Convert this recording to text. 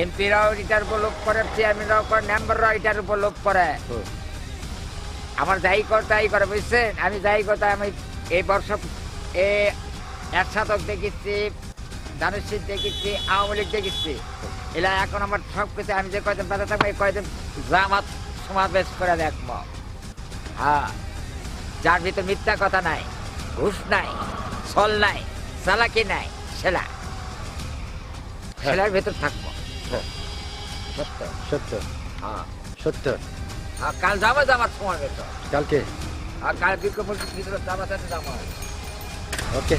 এমপিরাও এটার উপর লোক করে চেয়ারম্যানরাও করে মেম্বাররাও এটার উপর লোক করে। আমার যাই কর তাই করে বুঝছেন? আমি যাই কথা আমি এই বর্ষ এ এক শতক দেখেছি দানুশীর দেখেছি আওয়ামী লীগ দেখেছি। এলা এখন আমার সব কিছু আমি যে কয়দিন বেঁচে থাকব এই কয়দিন জামাত সমাবেশ করে দেখব। হ্যাঁ যার ভিতর মিথ্যা কথা নাই ঘুষ নাই ছল নাই চালাকি নাই সেলা। সেলার ভেতর থাকব। হ্যাঁ। সত্য হ্যাঁ। সত্য আর কাল যাব জামাত সমাবেশ কালকে? আর কাল ভিতরে জামাত আছে জামাত ওকে।